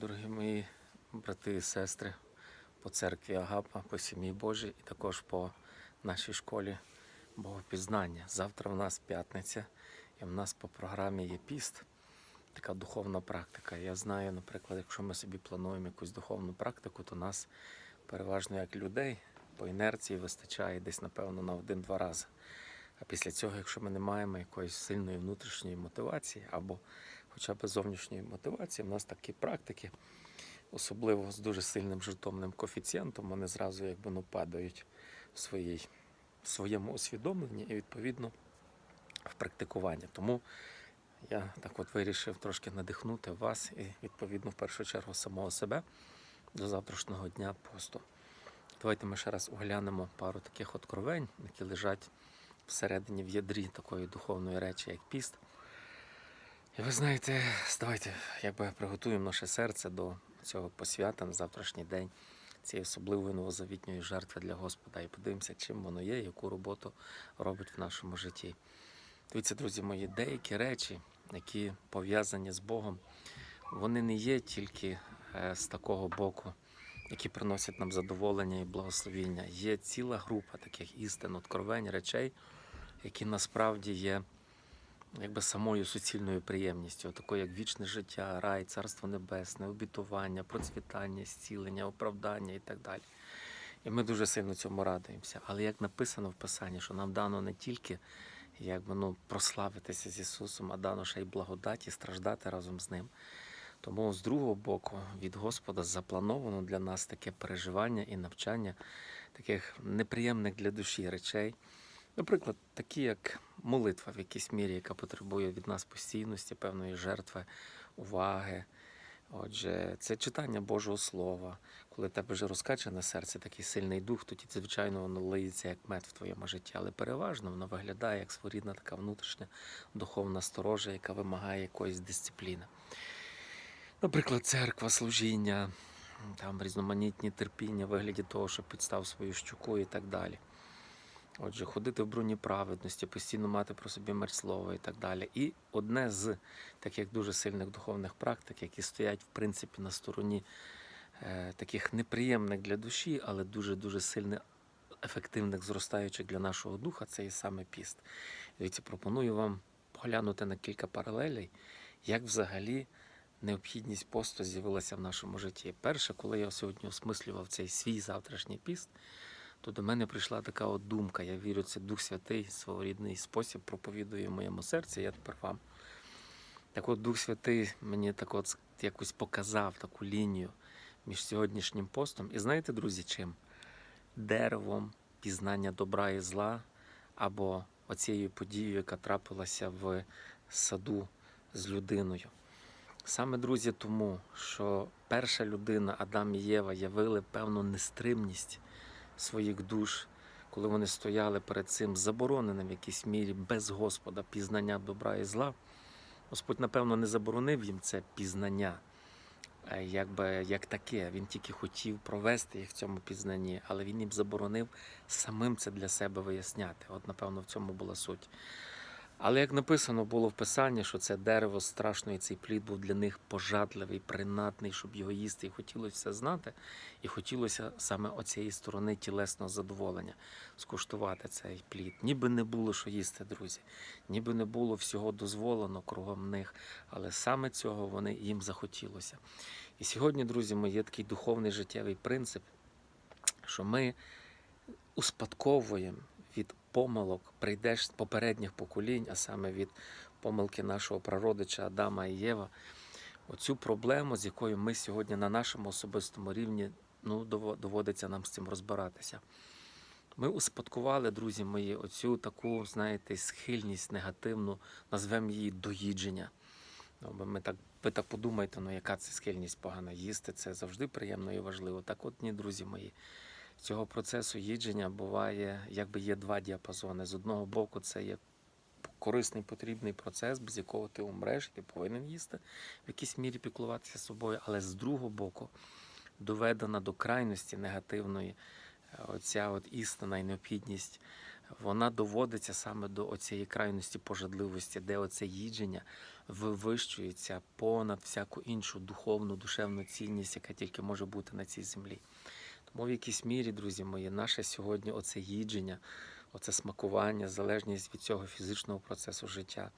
Дорогі мої брати і сестри по церкві Агапа, по сім'ї Божій і також по нашій школі Богопізнання. Завтра в нас п'ятниця, і в нас по програмі є піст, така духовна практика. Я знаю, наприклад, якщо ми собі плануємо якусь духовну практику, то нас переважно як людей по інерції вистачає десь, напевно, на один-два рази. А після цього, якщо ми не маємо якоїсь сильної внутрішньої мотивації або хоча б зовнішньої мотивації, в нас такі практики, особливо з дуже сильним жертовним коефіцієнтом, вони зразу якби ну, падають в, своїй, в своєму усвідомленні і відповідно в практикуванні. Тому я так от вирішив трошки надихнути вас і відповідно в першу чергу самого себе до завтрашнього дня посту. Давайте ми ще раз оглянемо пару таких откровень, які лежать всередині в ядрі такої духовної речі, як піст. Ви знаєте, давайте якби приготуємо наше серце до цього посвята на завтрашній день, цієї особливої новозавітньої жертви для Господа, і подивимося, чим воно є, яку роботу робить в нашому житті. Дивіться, друзі мої, деякі речі, які пов'язані з Богом, вони не є тільки е, з такого боку, які приносять нам задоволення і благословіння. Є ціла група таких істин, откровень, речей, які насправді є якби самою суцільною приємністю, такою як вічне життя, рай, царство небесне, обітування, процвітання, зцілення, оправдання і так далі. І ми дуже сильно цьому радуємося. Але як написано в Писанні, що нам дано не тільки якби, ну, прославитися з Ісусом, а дано ще й благодаті, страждати разом з Ним. Тому з другого боку від Господа заплановано для нас таке переживання і навчання таких неприємних для душі речей. Наприклад, такі як молитва в якійсь мірі, яка потребує від нас постійності, певної жертви, уваги. Отже, це читання Божого Слова. Коли в тебе вже розкачане серце, такий сильний дух, тоді, звичайно, воно лиється як мед в твоєму житті. Але переважно воно виглядає як своєрідна така внутрішня духовна сторожа, яка вимагає якоїсь дисципліни. Наприклад, церква, служіння, там різноманітні терпіння, вигляді того, що підстав свою щуку і так далі. Отже, ходити в броні праведності, постійно мати про собі мир слова і так далі. І одне з таких дуже сильних духовних практик, які стоять, в принципі, на стороні е, таких неприємних для душі, але дуже-дуже сильно ефективних, зростаючих для нашого духа, це і саме піст. Дивіться, пропоную вам поглянути на кілька паралелей, як взагалі необхідність посту з'явилася в нашому житті. Перше, коли я сьогодні осмислював цей свій завтрашній піст, то до мене прийшла така от думка. Я вірю, це Дух Святий, своєрідний спосіб проповідує в моєму серці, я тепер вам. Так от Дух Святий мені так от якось показав таку лінію між сьогоднішнім постом. І знаєте, друзі, чим? Деревом пізнання добра і зла, або оцією подією, яка трапилася в саду з людиною. Саме, друзі, тому, що перша людина, Адам і Єва, явили певну нестримність своїх душ, коли вони стояли перед цим забороненим в якійсь мірі без Господа пізнання добра і зла. Господь, напевно, не заборонив їм це пізнання, е, якби як таке. Він тільки хотів провести їх в цьому пізнанні, але він їм заборонив самим це для себе виясняти. От, напевно, в цьому була суть. Але як написано було в Писанні, що це дерево страшно, і цей плід був для них пожадливий, принадний, щоб його їсти. І хотілося знати, і хотілося саме оцієї сторони тілесного задоволення скуштувати цей плід. Ніби не було що їсти, друзі, ніби не було всього дозволено кругом них, але саме цього вони їм захотілося. І сьогодні, друзі, мої, є такий духовний життєвий принцип, що ми успадковуємо помилок прийдеш з попередніх поколінь, а саме від помилки нашого прародича Адама і Єва, оцю проблему, з якою ми сьогодні на нашому особистому рівні ну, доводиться нам з цим розбиратися. Ми успадкували, друзі мої, оцю таку, знаєте, схильність негативну, назвемо її доїдження. Ну, ми так, ви так подумаєте, ну яка це схильність погано їсти, це завжди приємно і важливо. Так от ні, друзі мої цього процесу їдження буває, якби є два діапазони. З одного боку, це є корисний потрібний процес, без якого ти умреш, ти повинен їсти, в якійсь мірі піклуватися собою, але з другого боку доведена до крайності негативної е, оця от істина і необхідність вона доводиться саме до оцієї крайності пожадливості, де оце їдження вивищується понад всяку іншу духовну, душевну цінність, яка тільки може бути на цій землі. Тому в якійсь мірі, друзі мої, наше сьогодні оце їдження, оце смакування, залежність від цього фізичного процесу життя,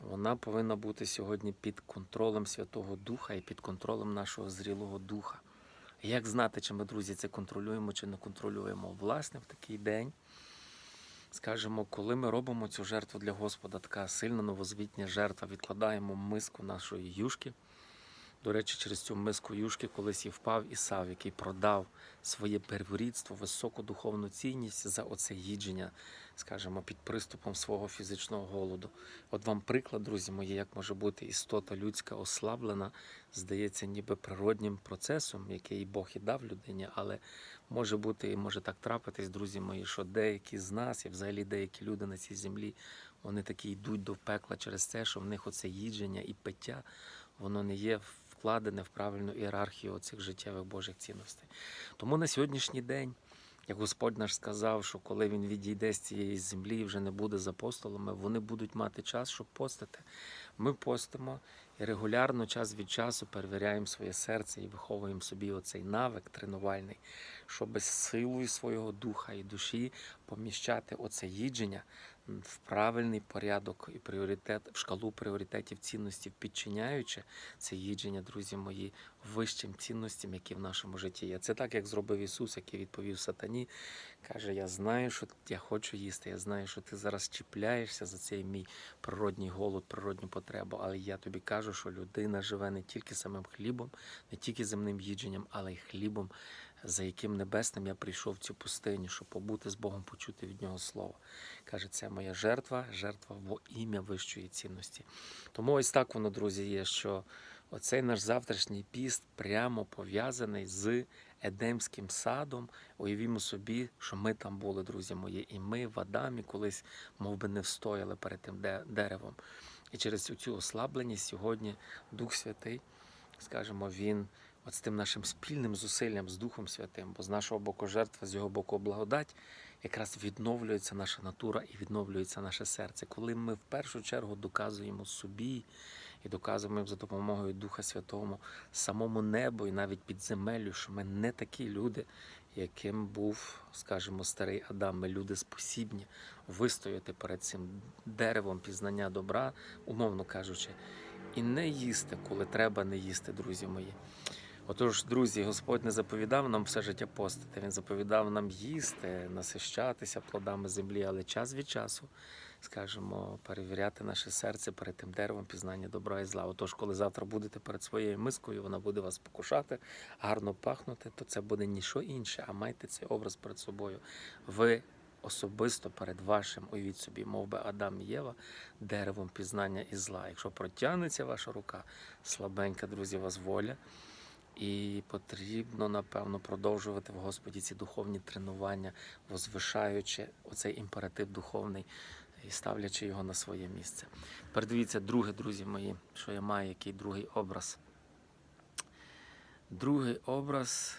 вона повинна бути сьогодні під контролем Святого Духа і під контролем нашого зрілого духа. Як знати, чи ми, друзі, це контролюємо чи не контролюємо? Власне, в такий день, скажімо, коли ми робимо цю жертву для Господа, така сильна новозвітня жертва, відкладаємо миску нашої юшки. До речі, через цю миску юшки колись і впав Ісав, який продав своє перворідство, високу духовну цінність за оце їдження, скажімо, під приступом свого фізичного голоду. От вам приклад, друзі мої, як може бути істота людська ослаблена, здається, ніби природнім процесом, який Бог і дав людині, але може бути і може так трапитись, друзі мої, що деякі з нас, і взагалі деякі люди на цій землі, вони такі йдуть до пекла через те, що в них оце їдження і пиття, воно не є вкладене в правильну ієрархію цих життєвих Божих цінностей. Тому на сьогоднішній день, як Господь наш сказав, що коли він відійде з цієї землі і вже не буде з апостолами, вони будуть мати час, щоб постити. Ми постимо і регулярно час від часу перевіряємо своє серце і виховуємо собі оцей навик тренувальний, щоб силою свого духа і душі поміщати оце їдження в правильний порядок і пріоритет в шкалу пріоритетів цінностей, підчиняючи це їдження, друзі мої, вищим цінностям, які в нашому житті є. Це так, як зробив Ісус, який відповів Сатані. Каже: Я знаю, що я хочу їсти. Я знаю, що ти зараз чіпляєшся за цей мій природній голод, природню потребу. Але я тобі кажу, що людина живе не тільки самим хлібом, не тільки земним їдженням, але й хлібом. За яким небесним я прийшов в цю пустиню, щоб побути з Богом, почути від нього слово. Каже, це моя жертва, жертва во ім'я вищої цінності. Тому ось так воно, друзі, є, що оцей наш завтрашній піст прямо пов'язаний з Едемським садом. Уявімо собі, що ми там були, друзі мої, і ми в Адамі колись, мов би, не встояли перед тим деревом. І через цю ослабленість сьогодні Дух Святий, скажімо, він от з тим нашим спільним зусиллям з Духом Святим, бо з нашого боку жертва, з його боку благодать, якраз відновлюється наша натура і відновлюється наше серце. Коли ми в першу чергу доказуємо собі і доказуємо за допомогою Духа Святого самому небу і навіть під земелю, що ми не такі люди, яким був, скажімо, старий Адам. Ми люди спосібні вистояти перед цим деревом пізнання добра, умовно кажучи, і не їсти, коли треба не їсти, друзі мої. Отож, друзі, Господь не заповідав нам все життя постити. Він заповідав нам їсти, насищатися плодами землі, але час від часу, скажімо, перевіряти наше серце перед тим деревом пізнання добра і зла. Отож, коли завтра будете перед своєю мискою, вона буде вас покушати, гарно пахнути, то це буде ніщо інше, а майте цей образ перед собою. Ви особисто перед вашим, уявіть собі, мов би Адам і Єва, деревом пізнання і зла. Якщо протягнеться ваша рука, слабенька, друзі, вас воля. І потрібно, напевно, продовжувати в Господі ці духовні тренування, возвишаючи оцей імператив духовний і ставлячи його на своє місце. Передивіться, друге, друзі мої, що я маю, який другий образ. Другий образ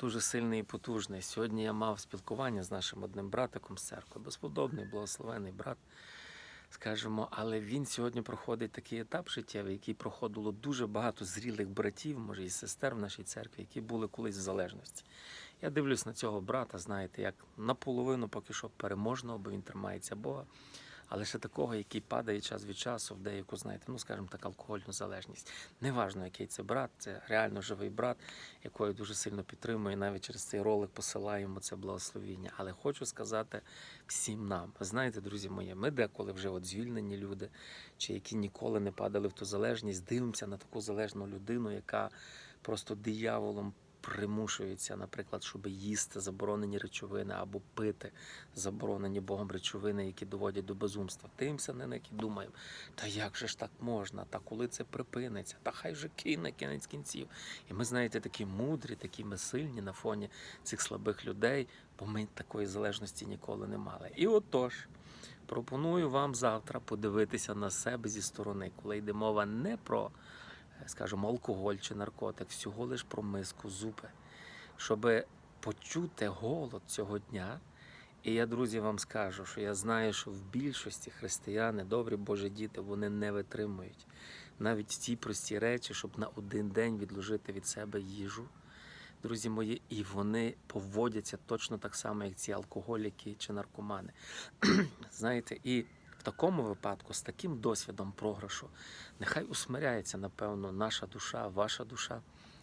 дуже сильний і потужний. Сьогодні я мав спілкування з нашим одним братиком з церкви, безподобний, благословений брат скажімо, але він сьогодні проходить такий етап життєвий, який проходило дуже багато зрілих братів, може і сестер в нашій церкві, які були колись в залежності. Я дивлюсь на цього брата, знаєте, як наполовину поки що переможного, бо він тримається Бога. Але ще такого, який падає час від часу в деяку, знаєте, ну скажімо так, алкогольну залежність. Неважно, який це брат, це реально живий брат, якого я дуже сильно підтримую. і Навіть через цей ролик посилаємо це благословіння. Але хочу сказати всім нам. Знаєте, друзі мої, ми деколи вже от звільнені люди, чи які ніколи не падали в ту залежність, дивимося на таку залежну людину, яка просто дияволом примушується, наприклад, щоб їсти заборонені речовини або пити заборонені Богом речовини, які доводять до безумства. Дивимося на них і думаємо, та як же ж так можна? Та коли це припиниться? Та хай же кине кінець кінців. І ми, знаєте, такі мудрі, такі ми сильні на фоні цих слабих людей, бо ми такої залежності ніколи не мали. І отож. Пропоную вам завтра подивитися на себе зі сторони, коли йде мова не про, скажімо, алкоголь чи наркотик, всього лиш про миску зупи, щоб почути голод цього дня І я, друзі, вам скажу, що я знаю, що в більшості християни, добрі Божі діти, вони не витримують навіть ті прості речі, щоб на один день відложити від себе їжу. Друзі мої, і вони поводяться точно так само, як ці алкоголіки чи наркомани. Знаєте, і в такому випадку, з таким досвідом програшу, нехай усмиряється, напевно, наша душа, ваша душа,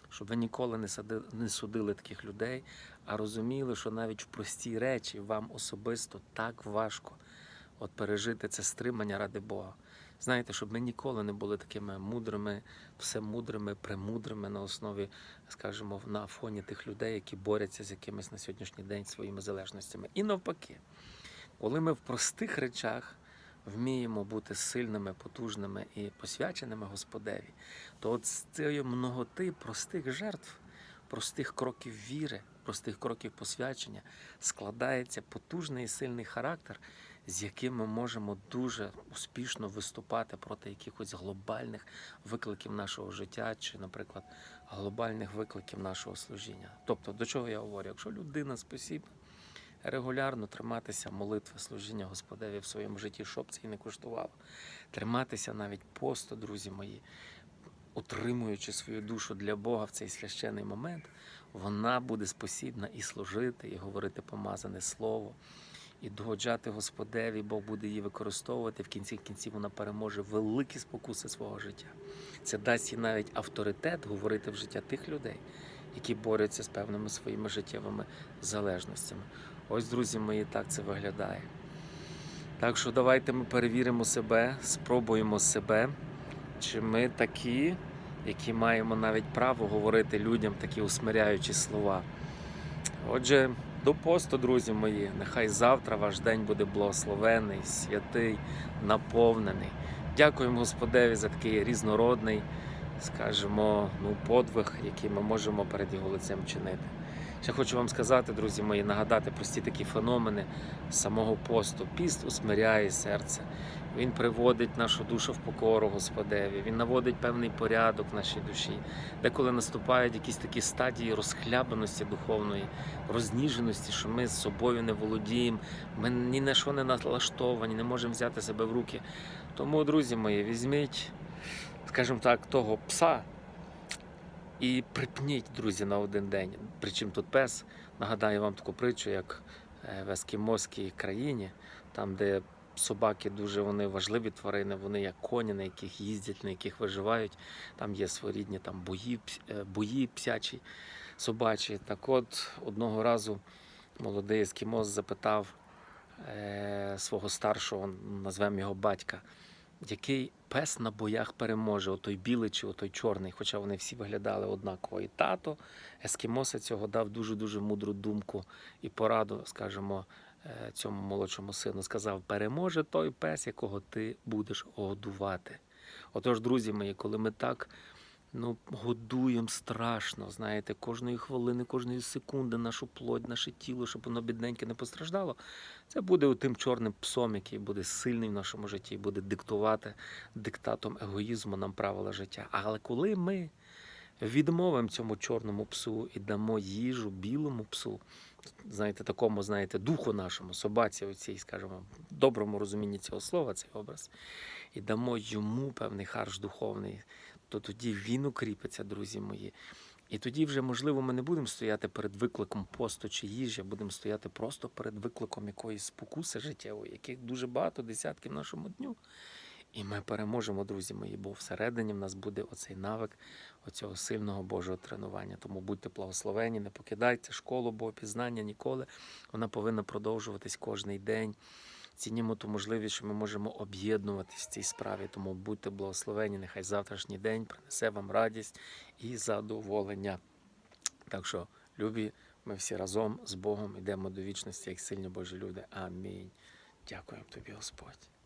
щоб ви ніколи не сади- не судили таких людей, а розуміли, що навіть в простій речі вам особисто так важко от пережити це стримання ради Бога. Знаєте, щоб ми ніколи не були такими мудрими, всемудрими, премудрими на основі, скажімо, на фоні тих людей, які борються з якимись на сьогоднішній день своїми залежностями. І навпаки, коли ми в простих речах вміємо бути сильними, потужними і посвяченими Господеві, то от з цієї многоти простих жертв, простих кроків віри, простих кроків посвячення складається потужний і сильний характер, з яким ми можемо дуже успішно виступати проти якихось глобальних викликів нашого життя, чи, наприклад, глобальних викликів нашого служіння. Тобто, до чого я говорю? Якщо людина спосібна регулярно триматися молитви, служіння Господеві в своєму житті, щоб це і не коштувало, триматися навіть посту, друзі мої, утримуючи свою душу для Бога в цей священний момент, вона буде спосібна і служити, і говорити помазане слово, і догоджати Господеві, Бог буде її використовувати. В кінці кінців вона переможе великі спокуси свого життя. Це дасть їй навіть авторитет говорити в життя тих людей, які борються з певними своїми життєвими залежностями. Ось, друзі мої, так це виглядає. Так що давайте ми перевіримо себе, спробуємо себе, чи ми такі, які маємо навіть право говорити людям такі усмиряючі слова. Отже, до посту, друзі мої, нехай завтра ваш день буде благословений, святий, наповнений. Дякуємо Господеві за такий різнородний, скажімо, ну, подвиг, який ми можемо перед його лицем чинити. Ще хочу вам сказати, друзі мої, нагадати прості такі феномени самого посту. Піст усмиряє серце. Він приводить нашу душу в покору Господеві, він наводить певний порядок в нашій душі. Деколи наступають якісь такі стадії розхлябаності духовної, розніженості, що ми з собою не володіємо, ми ні на що не налаштовані, не можемо взяти себе в руки. Тому, друзі мої, візьміть, скажімо так, того пса. І припніть, друзі, на один день. Причому тут пес. Нагадаю вам таку притчу, як е, в ескімоській країні, там, де собаки дуже вони важливі тварини, вони як коні, на яких їздять, на яких виживають. Там є своєрідні там бої, е, бої псячі, собачі. Так от одного разу молодий ескімос запитав е, свого старшого, назвемо його батька, який пес на боях переможе, отой білий чи отой чорний, хоча вони всі виглядали однаково. І тато ескімоса цього дав дуже-дуже мудру думку і пораду, скажімо, е, цьому молодшому сину. Сказав: переможе той пес, якого ти будеш годувати. Отож, друзі мої, коли ми так ну, годуємо страшно, знаєте, кожної хвилини, кожної секунди нашу плоть, наше тіло, щоб воно бідненьке не постраждало, це буде тим чорним псом, який буде сильний в нашому житті, буде диктувати диктатом егоїзму нам правила життя. Але коли ми відмовимо цьому чорному псу і дамо їжу білому псу, знаєте, такому, знаєте, духу нашому, собаці, оцій, скажімо, доброму розумінні цього слова, цей образ, і дамо йому певний харш духовний, то тоді він укріпиться, друзі мої. І тоді вже, можливо, ми не будемо стояти перед викликом посту чи їжі, а будемо стояти просто перед викликом якоїсь спокуси життєвої, яких дуже багато десятків в нашому дню. І ми переможемо, друзі мої, бо всередині в нас буде оцей навик оцього сильного Божого тренування. Тому будьте благословені, не покидайте школу Богопізнання ніколи. Вона повинна продовжуватись кожний день. Цінімо ту можливість, що ми можемо об'єднуватись в цій справі. Тому будьте благословені, нехай завтрашній день принесе вам радість і задоволення. Так що, любі, ми всі разом з Богом йдемо до вічності, як сильні Божі люди. Амінь. Дякуємо тобі, Господь.